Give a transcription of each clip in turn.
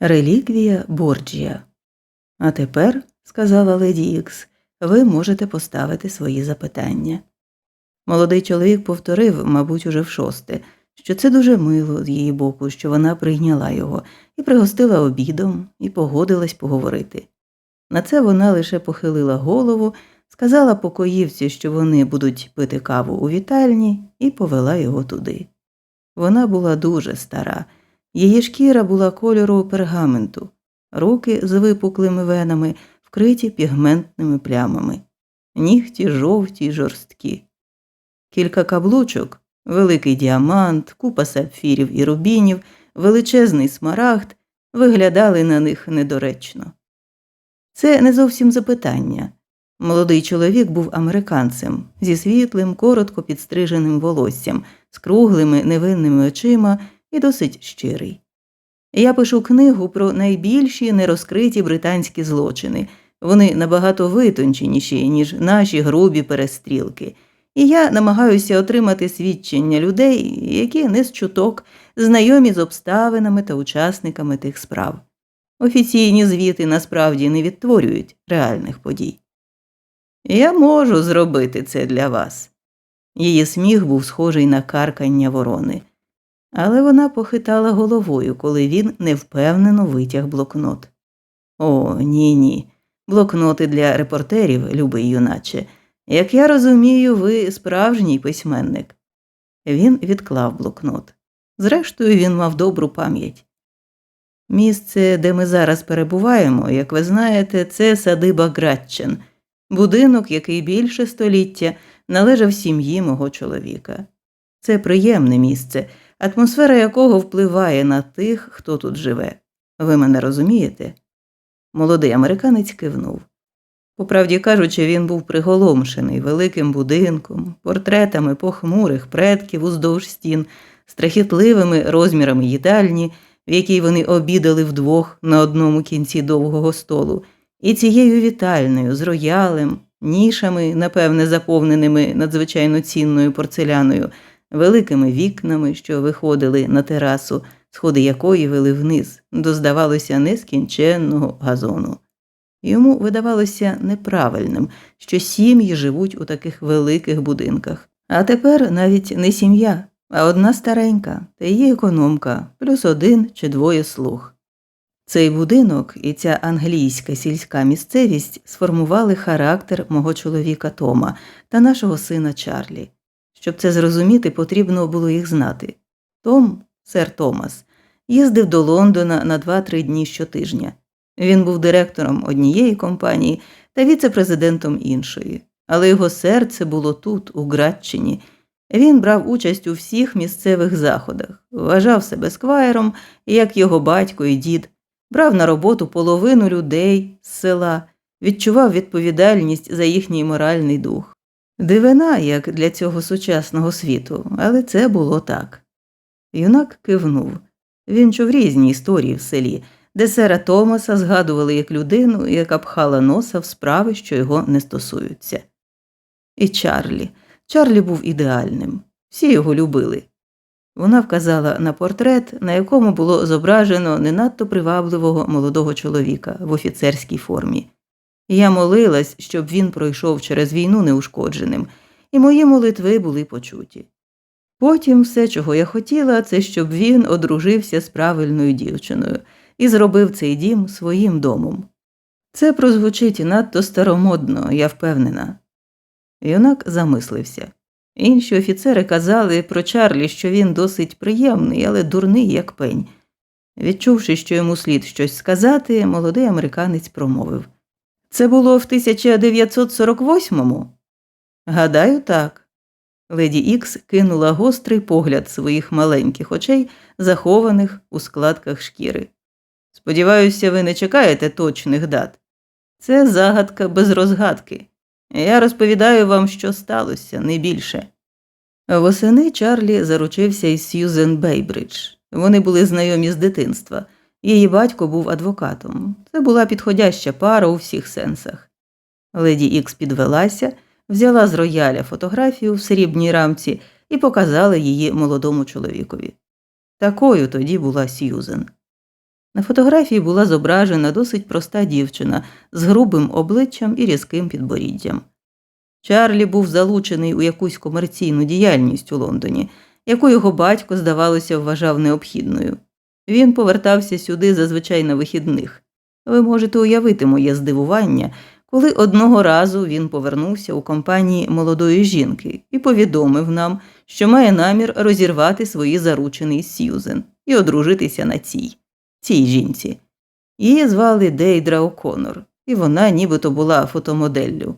Реліквія Борджія. А тепер, сказала леді Ікс, ви можете поставити свої запитання. Молодий чоловік повторив, мабуть, уже в шосте, що це дуже мило з її боку, що вона прийняла його і пригостила обідом, і погодилась поговорити. На це вона лише похилила голову, сказала покоївці, що вони будуть пити каву у вітальні, і повела його туди. Вона була дуже стара, її шкіра була кольору пергаменту, руки з випуклими венами, вкриті пігментними плямами, нігті жовті й жорсткі. Кілька каблучок, великий діамант, купа сапфірів і рубінів, величезний смарагд виглядали на них недоречно. Це не зовсім запитання. Молодий чоловік був американцем зі світлим, коротко підстриженим волоссям, з круглими невинними очима і досить щирий. Я пишу книгу про найбільші нерозкриті британські злочини. Вони набагато витонченіші, ніж наші грубі перестрілки, і я намагаюся отримати свідчення людей, які не з чуток, знайомі з обставинами та учасниками тих справ. Офіційні звіти насправді не відтворюють реальних подій. Я можу зробити це для вас. Її сміх був схожий на каркання ворони, але вона похитала головою, коли він невпевнено витяг блокнот. О, ні, ні. Блокноти для репортерів, любий юначе. Як я розумію, ви справжній письменник. Він відклав блокнот. Зрештою, він мав добру пам'ять. Місце, де ми зараз перебуваємо, як ви знаєте, це садиба Гратчен, будинок, який більше століття належав сім'ї мого чоловіка. Це приємне місце, атмосфера якого впливає на тих, хто тут живе. Ви мене розумієте? Молодий американець кивнув. По правді кажучи, він був приголомшений великим будинком, портретами похмурих предків уздовж стін, страхітливими розмірами їдальні, в якій вони обідали вдвох на одному кінці довгого столу, і цією вітальною з роялем, нішами, напевне, заповненими надзвичайно цінною порцеляною, великими вікнами, що виходили на терасу, сходи якої вели вниз, до, здавалося, нескінченного газону. Йому видавалося неправильним, що сім'ї живуть у таких великих будинках. А тепер навіть не сім'я, а одна старенька та її економка, плюс один чи двоє слуг. Цей будинок і ця англійська сільська місцевість сформували характер мого чоловіка Тома та нашого сина Чарлі. Щоб це зрозуміти, потрібно було їх знати. Том, сер Томас, їздив до Лондона на 2-3 дні щотижня. Він був директором однієї компанії та віце-президентом іншої, але його серце було тут, у Градчині. Він брав участь у всіх місцевих заходах, вважав себе сквайром, як його батько і дід, брав на роботу половину людей з села, відчував відповідальність за їхній моральний дух. Дивина, як для цього сучасного світу, але це було так. Юнак кивнув. Він чув різні історії в селі, де сера Томаса згадували як людину, яка пхала носа в справи, що його не стосуються. І Чарлі. Чарлі був ідеальним, всі його любили. Вона вказала на портрет, на якому було зображено не надто привабливого молодого чоловіка в офіцерській формі. Я молилась, щоб він пройшов через війну неушкодженим, і мої молитви були почуті. Потім все, чого я хотіла, це щоб він одружився з правильною дівчиною і зробив цей дім своїм домом. Це прозвучить надто старомодно, я впевнена. Юнак замислився. Інші офіцери казали про Чарлі, що він досить приємний, але дурний, як пень. Відчувши, що йому слід щось сказати, молодий американець промовив Це було в 1948-му? Гадаю, так. Леді Ікс кинула гострий погляд своїх маленьких очей, захованих у складках шкіри. Сподіваюся, ви не чекаєте точних дат. Це загадка без розгадки. Я розповідаю вам, що сталося, не більше. Восени Чарлі заручився із Сьюзен Бейбридж. Вони були знайомі з дитинства. Її батько був адвокатом. Це була підходяща пара у всіх сенсах. Леді Ікс підвелася, взяла з рояля фотографію в срібній рамці і показала її молодому чоловікові. Такою тоді була Сьюзен. На фотографії була зображена досить проста дівчина з грубим обличчям і різким підборіддям. Чарлі був залучений у якусь комерційну діяльність у Лондоні, яку його батько, здавалося, вважав необхідною. Він повертався сюди зазвичай на вихідних. Ви можете уявити моє здивування, коли одного разу він повернувся у компанії молодої жінки і повідомив нам, що має намір розірвати свої заручини з Сьюзен і одружитися на цій, цій жінці. Її звали Дейдра О'Коннор, і вона нібито була фотомоделлю.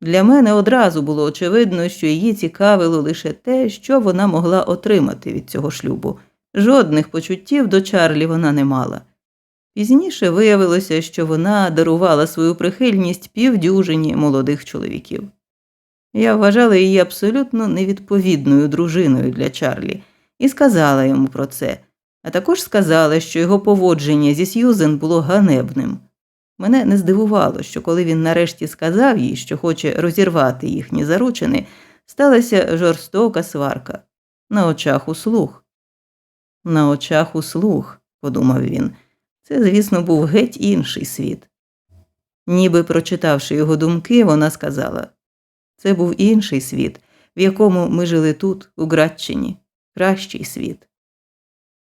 Для мене одразу було очевидно, що її цікавило лише те, що вона могла отримати від цього шлюбу. Жодних почуттів до Чарлі вона не мала. Пізніше виявилося, що вона дарувала свою прихильність півдюжині молодих чоловіків. Я вважала її абсолютно невідповідною дружиною для Чарлі і сказала йому про це, а також сказала, що його поводження зі Сьюзен було ганебним. Мене не здивувало, що коли він нарешті сказав їй, що хоче розірвати їхні заручини, сталася жорстока сварка на очах услуг. На очах услуг, подумав він, це, звісно, був геть інший світ. Ніби прочитавши його думки, вона сказала це був інший світ, в якому ми жили тут, у Градчині, кращий світ.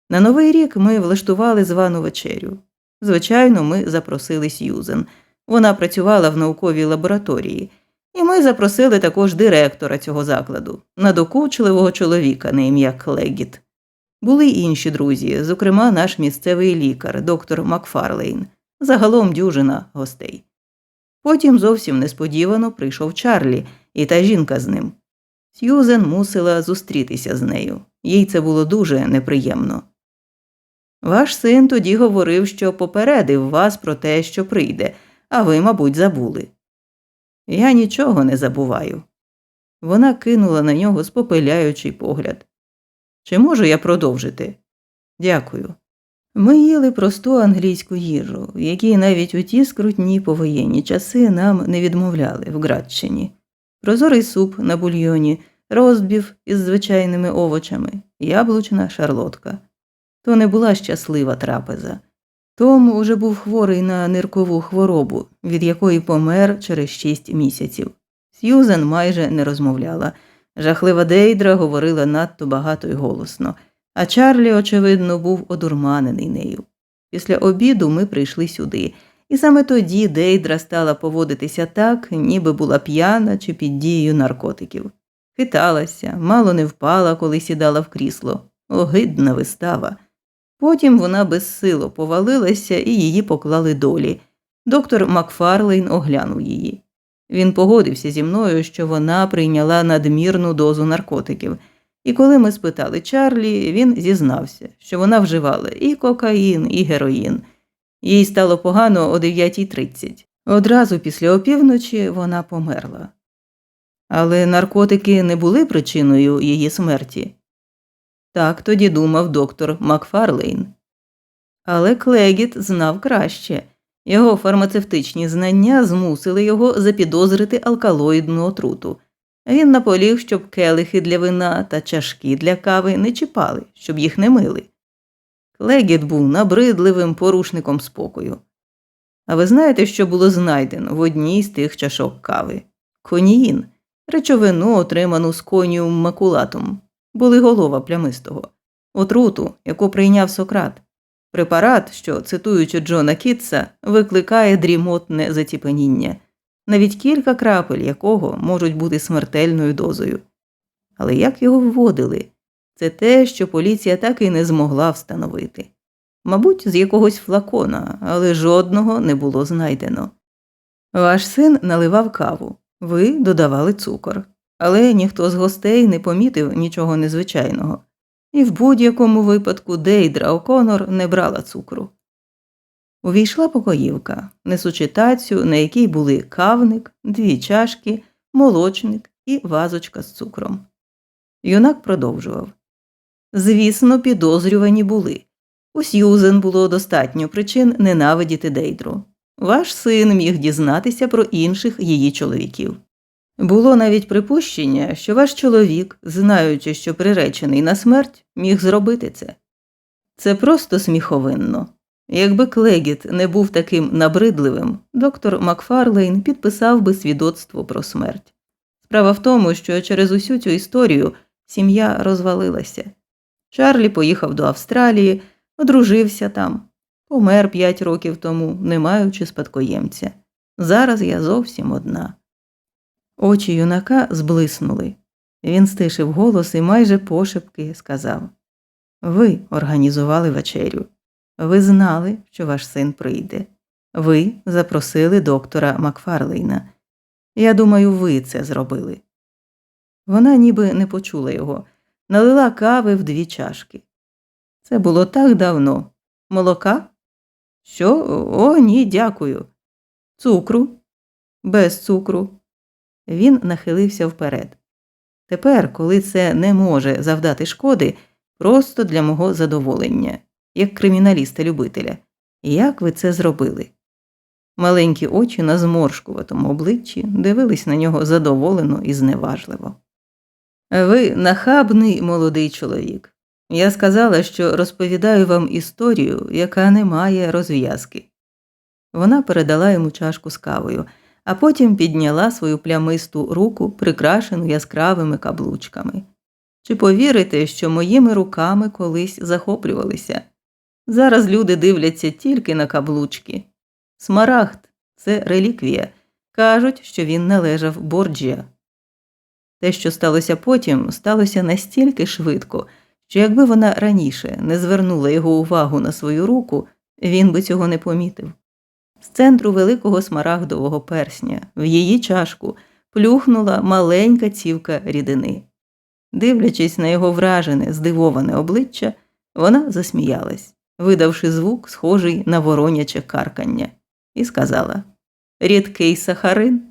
На Новий рік ми влаштували звану вечерю. Звичайно, ми запросили Сьюзен. Вона працювала в науковій лабораторії, і ми запросили також директора цього закладу, надокучливого чоловіка на ім'я Клегіт. Були й інші друзі, зокрема, наш місцевий лікар, доктор Макфарлейн, загалом дюжина гостей. Потім зовсім несподівано прийшов Чарлі і та жінка з ним. Сьюзен мусила зустрітися з нею. Їй це було дуже неприємно. Ваш син тоді говорив, що попередив вас про те, що прийде, а ви, мабуть, забули. Я нічого не забуваю. Вона кинула на нього спопиляючий погляд. Чи можу я продовжити? Дякую. Ми їли просту англійську їжу, якій навіть у ті скрутні повоєнні часи нам не відмовляли в Градчині. Прозорий суп на бульйоні, розбів із звичайними овочами, яблучна шарлотка. То не була щаслива трапеза. Том уже був хворий на ниркову хворобу, від якої помер через шість місяців. Сьюзен майже не розмовляла. Жахлива Дейдра говорила надто багато й голосно, а Чарлі, очевидно, був одурманений нею. Після обіду ми прийшли сюди, і саме тоді Дейдра стала поводитися так, ніби була п'яна чи під дією наркотиків. Хиталася, мало не впала, коли сідала в крісло. Огидна вистава. Потім вона безсило повалилася і її поклали долі. Доктор Макфарлейн оглянув її. Він погодився зі мною, що вона прийняла надмірну дозу наркотиків, і коли ми спитали Чарлі, він зізнався, що вона вживала і кокаїн, і героїн. Їй стало погано о 9.30. Одразу після опівночі вона померла. Але наркотики не були причиною її смерті. Так тоді думав доктор Макфарлейн. Але Клегіт знав краще. Його фармацевтичні знання змусили його запідозрити алкалоїдну отруту. Він наполіг, щоб келихи для вина та чашки для кави не чіпали, щоб їх не мили. Клегіт був набридливим порушником спокою. А ви знаєте, що було знайдено в одній з тих чашок кави? Коніїн, речовину, отриману з коніум макулатум, були голова плямистого, отруту, яку прийняв Сократ. Препарат, що, цитуючи Джона Кітса, викликає дрімотне заціпеніння, навіть кілька крапель якого можуть бути смертельною дозою. Але як його вводили? Це те, що поліція так і не змогла встановити. Мабуть, з якогось флакона, але жодного не було знайдено. Ваш син наливав каву, ви додавали цукор, але ніхто з гостей не помітив нічого незвичайного і в будь-якому випадку Дейдра О'Конор не брала цукру. Увійшла покоївка, несучи тацю, на якій були кавник, дві чашки, молочник і вазочка з цукром. Юнак продовжував Звісно, підозрювані були. У Сьюзен було достатньо причин ненавидіти Дейдру. Ваш син міг дізнатися про інших її чоловіків. Було навіть припущення, що ваш чоловік, знаючи, що приречений на смерть, міг зробити це. Це просто сміховинно. Якби Клегіт не був таким набридливим, доктор Макфарлейн підписав би свідоцтво про смерть. Справа в тому, що через усю цю історію сім'я розвалилася. Чарлі поїхав до Австралії, одружився там, помер п'ять років тому, не маючи спадкоємця. Зараз я зовсім одна. Очі юнака зблиснули. Він стишив голос і майже пошепки сказав Ви організували вечерю. Ви знали, що ваш син прийде. Ви запросили доктора Макфарлейна. Я думаю, ви це зробили. Вона ніби не почула його, налила кави в дві чашки. Це було так давно. Молока? Що? О, ні, дякую. Цукру? Без цукру. Він нахилився вперед. Тепер, коли це не може завдати шкоди, просто для мого задоволення, як криміналіста-любителя. Як ви це зробили? Маленькі очі на зморшкуватому обличчі дивились на нього задоволено і зневажливо. Ви нахабний молодий чоловік. Я сказала, що розповідаю вам історію, яка не має розв'язки. Вона передала йому чашку з кавою, а потім підняла свою плямисту руку, прикрашену яскравими каблучками. Чи повірите, що моїми руками колись захоплювалися? Зараз люди дивляться тільки на каблучки. Смарагд це реліквія. Кажуть, що він належав Борджія. Те, що сталося потім, сталося настільки швидко, що якби вона раніше не звернула його увагу на свою руку, він би цього не помітив. З центру великого смарагдового персня в її чашку плюхнула маленька цівка рідини. Дивлячись на його вражене, здивоване обличчя, вона засміялась, видавши звук, схожий на вороняче каркання, і сказала Рідкий сахарин.